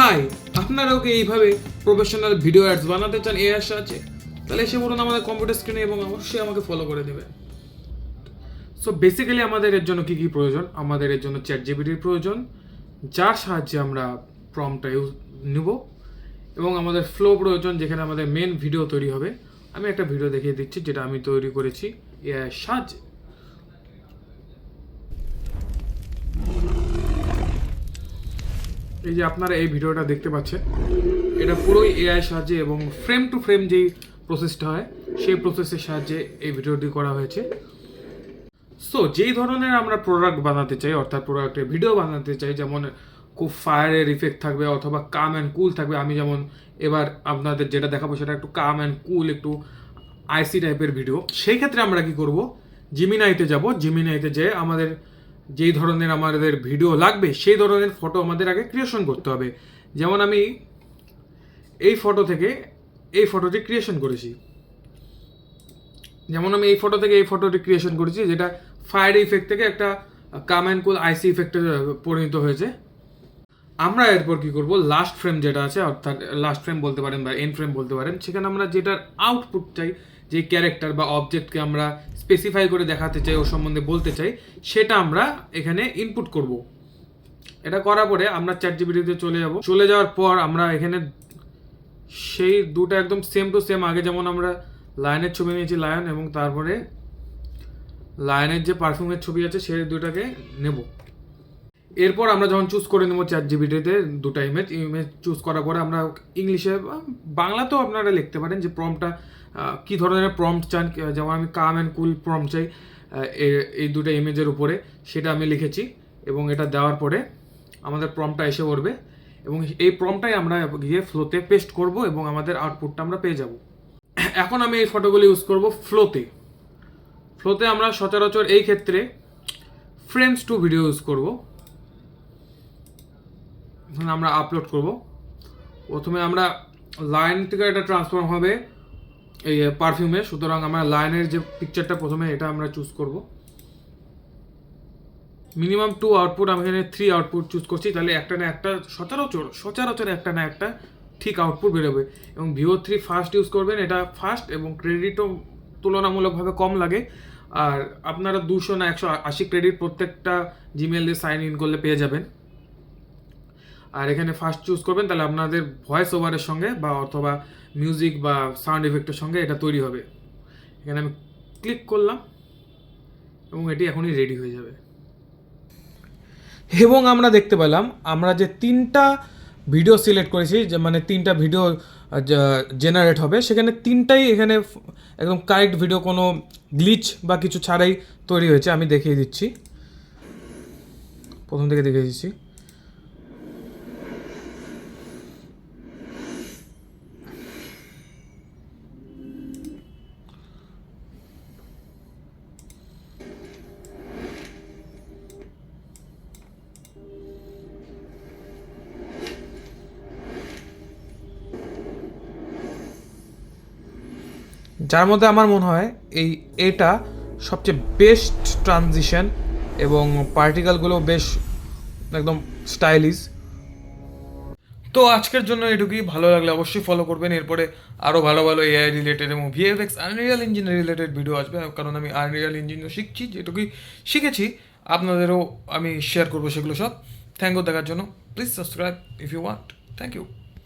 High, আপনারাও কি এইভাবে প্রফেশনাল ভিডিও অ্যাডস বানাতে চান? এ আশা আছে। তাহলে এসে বলুন আমাদের কম্পিউটার স্ক্রিনে এবং অবশ্যই আমাকে ফলো করে দেবেন। সো বেসিক্যালি আমাদের এর জন্য কী কী প্রয়োজন? আমাদের এর জন্য চ্যাট জিবিটির প্রয়োজন, যার সাহায্যে আমরা প্রমটা ইউজ নিব এবং আমাদের ফ্লো প্রয়োজন, যেখানে আমাদের মেন ভিডিও তৈরি হবে। আমি একটা ভিডিও দেখিয়ে দিচ্ছি, যেটা আমি তৈরি করেছি সাহায্যে। এই যে আপনারা এই ভিডিওটা দেখতে পাচ্ছেন, এটা পুরোই এআই সাহায্যে এবং ফ্রেম টু ফ্রেম যেই প্রসেসটা হয়, সেই প্রসেসের সাহায্যে এই ভিডিওটি করা হয়েছে। সো যেই ধরনের আমরা প্রোডাক্ট বানাতে চাই, অর্থাৎ প্রোডাক্টের ভিডিও বানাতে চাই, যেমন খুব ফায়ারের ইফেক্ট থাকবে অথবা কাম অ্যান্ড কুল থাকবে, আমি যেমন এবার আপনাদের যেটা দেখাবো সেটা একটু কাম অ্যান্ড কুল একটু আইসি টাইপের ভিডিও সেই ক্ষেত্রে আমরা কি করব? জিমিনাইতে যাব। জিমিনাইতে যেয়ে আমাদের যেই ধরনের আমাদের ভিডিও লাগবে, সেই ধরনের ফটো আমাদের আগে ক্রিয়েশন করতে হবে। যেমন আমি এই ফটো থেকে এই ফটোটি ক্রিয়েশন করেছি। যেমন আমি এই ফটো থেকে এই ফটোটি ক্রিয়েশন করেছি, যেটা ফায়ার ইফেক্ট থেকে একটা কাম অ্যান্ড কুল আইসি ইফেক্টে পরিণত হয়েছে। আমরা এরপর কি করব? লাস্ট ফ্রেম যেটা আছে, অর্থাৎ লাস্ট ফ্রেম বলতে পারেন বা এন ফ্রেম বলতে পারেন, সেখানে আমরা যেটার আউটপুট চাই যে ক্যারেক্টার বা অবজেক্টকে আমরা স্পেসিফাই করে দেখাতে চাই, ও সম্বন্ধে বলতে চাই, সেটা আমরা এখানে ইনপুট করব। এটা করার পরে আমরা চ্যাট জিবিটিতে চলে যাব। চলে যাওয়ার পর আমরা এখানে সেই দুটো একদম সেম টু সেম আগে যেমন আমরা লায়নের ছবি নিয়েছি, লায়ন, এবং তারপরে লায়নের যে পারফিউমের ছবি আছে, সেই দুটাকে নেব। এরপর আমরা যখন চুজ করে নেব চ্যাট জিবিটিতে দুটো ইমেজ ইমেজ চুজ করার পরে আমরা ইংলিশে বাংলাতেও আপনারা লিখতে পারেন যে প্রমটা কী ধরনের প্রম্পট চান, যেমন আমি কাম অ্যান্ড কুল প্রম্পট চাই এই দুটো ইমেজের উপরে, সেটা আমি লিখেছি এবং এটা দেওয়ার পরে আমাদের প্রমটা এসে পড়বে এবং এই প্রমটাই আমরা গিয়ে ফ্লোতে পেস্ট করব এবং আমাদের আউটপুটটা আমরা পেয়ে যাব। এখন আমি এই ফটোগুলো ইউজ করব ফ্লোতে ফ্লোতে আমরা সচরাচর এই ক্ষেত্রে ফ্রেমস টু ভিডিও ইউজ করব। আমরা আপলোড করব। প্রথমে আমরা লাইন থেকে এটা ট্রান্সফর্ম হবে এই পারফিউমে সুতরাং আমরা লাইনের যে পিকচারটা প্রথমে, এটা আমরা চুজ করব। মিনিমাম টু আউটপুট আমি এখানে থ্রি আউটপুট চুজ করছি। তাহলে একটা না একটা সচরাচর সচরাচর একটা না একটা ঠিক আউটপুট বেরোবে। এবং ভিও থ্রি ফার্স্ট ইউজ করবেন, এটা ফার্স্ট এবং ক্রেডিটও তুলনামূলকভাবে কম লাগে। আর আপনারা দুশো না একশো আশি ক্রেডিট প্রত্যেকটা জিমেল সাইন ইন করলে পেয়ে যাবেন। আর এখানে ফার্স্ট চুজ করবেন, তাহলে আপনাদের ভয়েস ওভারের সঙ্গে বা অথবা মিউজিক বা সাউন্ড এফেক্টের সঙ্গে এটা তৈরি হবে। এখানে আমি ক্লিক করলাম এবং এটি এখনই রেডি হয়ে যাবে। এবং আমরা দেখতে পেলাম, আমরা যে তিনটা ভিডিও সিলেক্ট করেছি, যে মানে তিনটা ভিডিও জেনারেট হবে, সেখানে তিনটাই এখানে একদম কারেক্ট ভিডিও কোনো গ্লিচ বা কিছু ছাড়াই তৈরি হয়েছে, আমি দেখিয়ে দিচ্ছি। প্রথম থেকে দেখিয়ে দিচ্ছি। যার মধ্যে আমার মনে হয় এই এটা সবচেয়ে বেস্ট ট্রানজিশন এবং পার্টিকেলগুলো বেশ একদম স্টাইলিশ তো আজকের জন্য এটুকুই, ভালো লাগলে অবশ্যই ফলো করবেন। এরপরে আরও ভালো ভালো এআই রিলেটেড এবং VFX unreal engine related video আসবে। কারণ আমি আনরিয়াল ইঞ্জিনও শিখছি, যেটুকুই শিখেছি, আপনাদেরও আমি শেয়ার করব সেগুলো সব। থ্যাংক ইউ দেখার জন্য। Please subscribe if you want thank you